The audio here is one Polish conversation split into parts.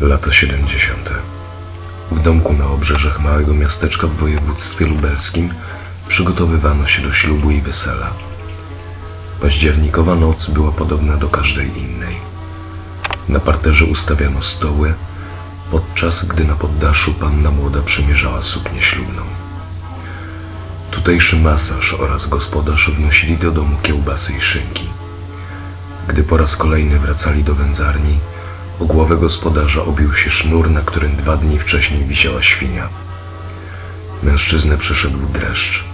Lata 70. W domku na obrzeżach małego miasteczka w województwie lubelskim przygotowywano się do ślubu i wesela. Październikowa noc była podobna do każdej innej. Na parterze ustawiano stoły, podczas gdy na poddaszu panna młoda przymierzała suknię ślubną. Tutejszy masaż oraz gospodarz wnosili do domu kiełbasy i szynki. Gdy po raz kolejny wracali do wędzarni, o głowę gospodarza obił się sznur, na którym dwa dni wcześniej wisiała świnia. Mężczyznę przyszedł dreszcz.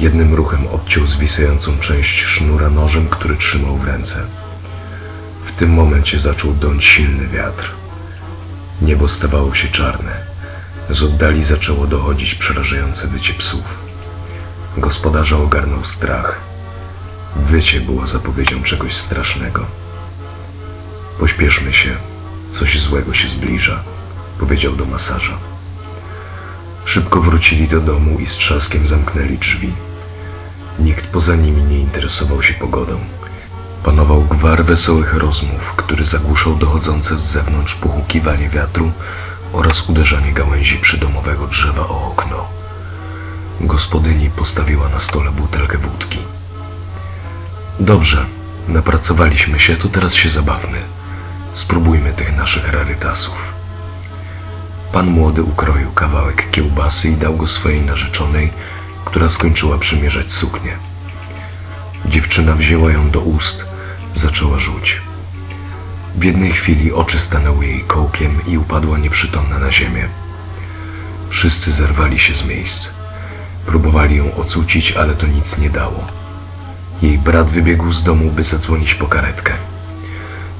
Jednym ruchem odciął zwisającą część sznura nożem, który trzymał w ręce. W tym momencie zaczął dąć silny wiatr. Niebo stawało się czarne. Z oddali zaczęło dochodzić przerażające wycie psów. Gospodarza ogarnął strach. Wycie było zapowiedzią czegoś strasznego. Pośpieszmy się, coś złego się zbliża, powiedział do masaża. Szybko wrócili do domu i z trzaskiem zamknęli drzwi. Nikt poza nimi nie interesował się pogodą. Panował gwar wesołych rozmów, który zagłuszał dochodzące z zewnątrz pohukiwanie wiatru oraz uderzanie gałęzi przydomowego drzewa o okno. Gospodyni postawiła na stole butelkę wódki. Dobrze, napracowaliśmy się, to teraz się zabawmy. Spróbujmy tych naszych rarytasów. Pan młody ukroił kawałek kiełbasy i dał go swojej narzeczonej, która skończyła przymierzać suknię. Dziewczyna wzięła ją do ust, zaczęła rzuć. W jednej chwili oczy stanęły jej kołkiem i upadła nieprzytomna na ziemię. Wszyscy zerwali się z miejsc. Próbowali ją ocucić, ale to nic nie dało. Jej brat wybiegł z domu, by zadzwonić po karetkę.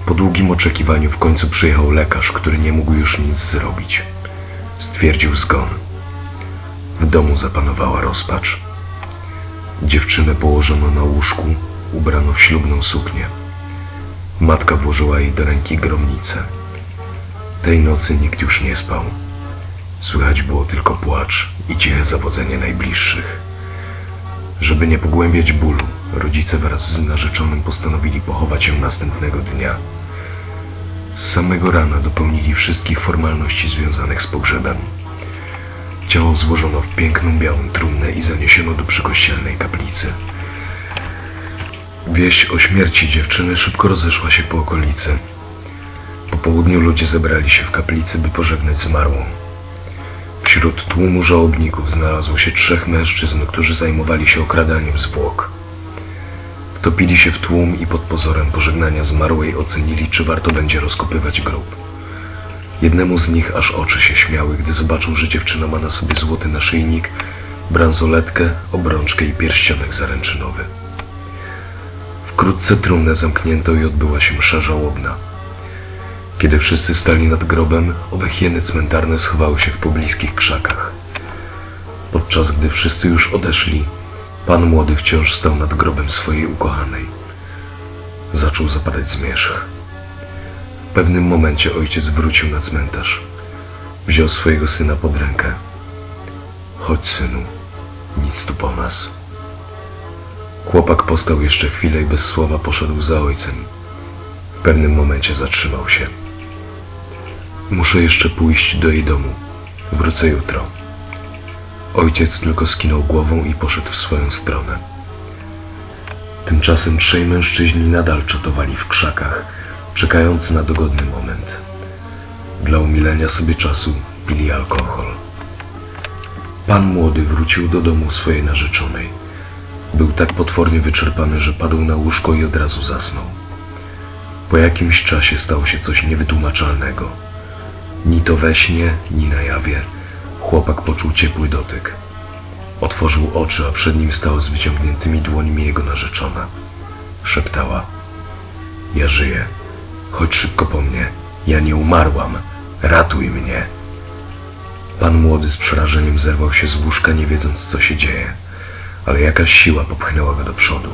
Po długim oczekiwaniu w końcu przyjechał lekarz, który nie mógł już nic zrobić. Stwierdził zgon. W domu zapanowała rozpacz. Dziewczynę położono na łóżku, ubrano w ślubną suknię. Matka włożyła jej do ręki gromnicę. Tej nocy nikt już nie spał. Słychać było tylko płacz i ciche zawodzenie najbliższych. Żeby nie pogłębiać bólu, rodzice wraz z narzeczonym postanowili pochować ją następnego dnia. Z samego rana dopełnili wszystkich formalności związanych z pogrzebem. Ciało złożono w piękną białą trumnę i zaniesiono do przykościelnej kaplicy. Wieść o śmierci dziewczyny szybko rozeszła się po okolicy. Po południu ludzie zebrali się w kaplicy, by pożegnać zmarłą. Wśród tłumu żałobników znalazło się trzech mężczyzn, którzy zajmowali się okradaniem zwłok. Wtopili się w tłum i pod pozorem pożegnania zmarłej ocenili, czy warto będzie rozkopywać grób. Jednemu z nich aż oczy się śmiały, gdy zobaczył, że dziewczyna ma na sobie złoty naszyjnik, bransoletkę, obrączkę i pierścionek zaręczynowy. Wkrótce trumnę zamknięto i odbyła się msza żałobna. Kiedy wszyscy stali nad grobem, owe hieny cmentarne schowały się w pobliskich krzakach. Podczas gdy wszyscy już odeszli, pan młody wciąż stał nad grobem swojej ukochanej. Zaczął zapadać zmierzch. W pewnym momencie ojciec wrócił na cmentarz. Wziął swojego syna pod rękę. Chodź, synu, nic tu po nas. Chłopak postał jeszcze chwilę i bez słowa poszedł za ojcem. W pewnym momencie zatrzymał się. Muszę jeszcze pójść do jej domu. Wrócę jutro. Ojciec tylko skinął głową i poszedł w swoją stronę. Tymczasem trzej mężczyźni nadal czatowali w krzakach, czekając na dogodny moment. Dla umilenia sobie czasu pili alkohol. Pan młody wrócił do domu swojej narzeczonej. Był tak potwornie wyczerpany, że padł na łóżko i od razu zasnął. Po jakimś czasie stało się coś niewytłumaczalnego. Ni to we śnie, ni na jawie. Chłopak poczuł ciepły dotyk. Otworzył oczy, a przed nim stała z wyciągniętymi dłońmi jego narzeczona. Szeptała: Ja żyję. Chodź szybko po mnie. Ja nie umarłam. Ratuj mnie. Pan młody z przerażeniem zerwał się z łóżka, nie wiedząc, co się dzieje, ale jakaś siła popchnęła go do przodu.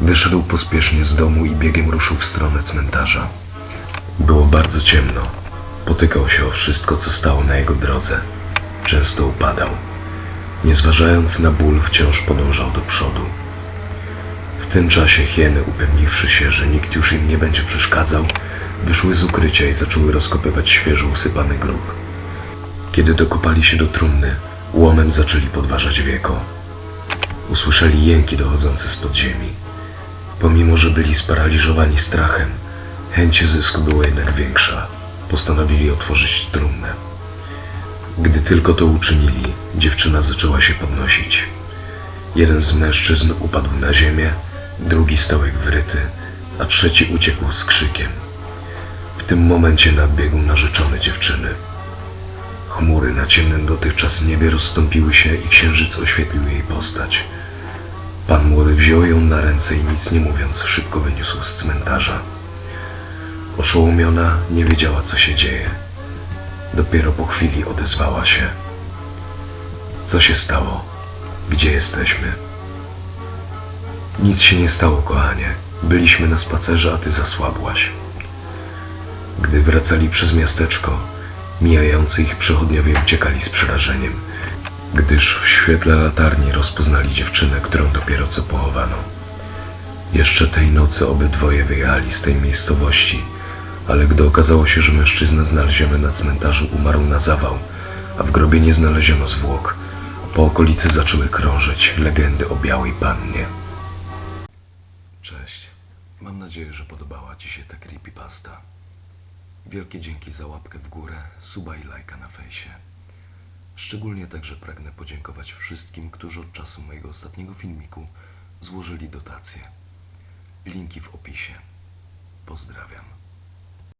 Wyszedł pospiesznie z domu i biegiem ruszył w stronę cmentarza. Było bardzo ciemno. Potykał się o wszystko, co stało na jego drodze. Często upadał. Nie zważając na ból, wciąż podążał do przodu. W tym czasie hieny, upewniwszy się, że nikt już im nie będzie przeszkadzał, Wyszły z ukrycia i zaczęły rozkopywać świeżo usypany grób. Kiedy dokopali się do trumny, łomem zaczęli podważać wieko. Usłyszeli jęki dochodzące z podziemi. Pomimo, że byli sparaliżowani strachem, chęć zysku była jednak większa. Postanowili otworzyć trumnę. Gdy tylko to uczynili, dziewczyna zaczęła się podnosić. Jeden z mężczyzn upadł na ziemię, drugi stał jak wryty, a trzeci uciekł z krzykiem. W tym momencie nadbiegł narzeczony dziewczyny. Chmury na ciemnym dotychczas niebie rozstąpiły się i księżyc oświetlił jej postać. Pan młody wziął ją na ręce i nic nie mówiąc szybko wyniósł z cmentarza. Oszołomiona nie wiedziała co się dzieje. Dopiero po chwili odezwała się. Co się stało? Gdzie jesteśmy? Nic się nie stało, kochanie. Byliśmy na spacerze, a ty zasłabłaś. Gdy wracali przez miasteczko, mijający ich przechodniowie uciekali z przerażeniem, gdyż w świetle latarni rozpoznali dziewczynę, którą dopiero co pochowano. Jeszcze tej nocy obydwoje wyjechali z tej miejscowości, ale gdy okazało się, że mężczyzna znaleziony na cmentarzu umarł na zawał, a w grobie nie znaleziono zwłok, po okolicy zaczęły krążyć legendy o białej pannie. Cześć. Mam nadzieję, że podobała Ci się ta creepypasta. Wielkie dzięki za łapkę w górę, suba i lajka na fejsie. Szczególnie także pragnę podziękować wszystkim, którzy od czasu mojego ostatniego filmiku złożyli dotacje. Linki w opisie. Pozdrawiam.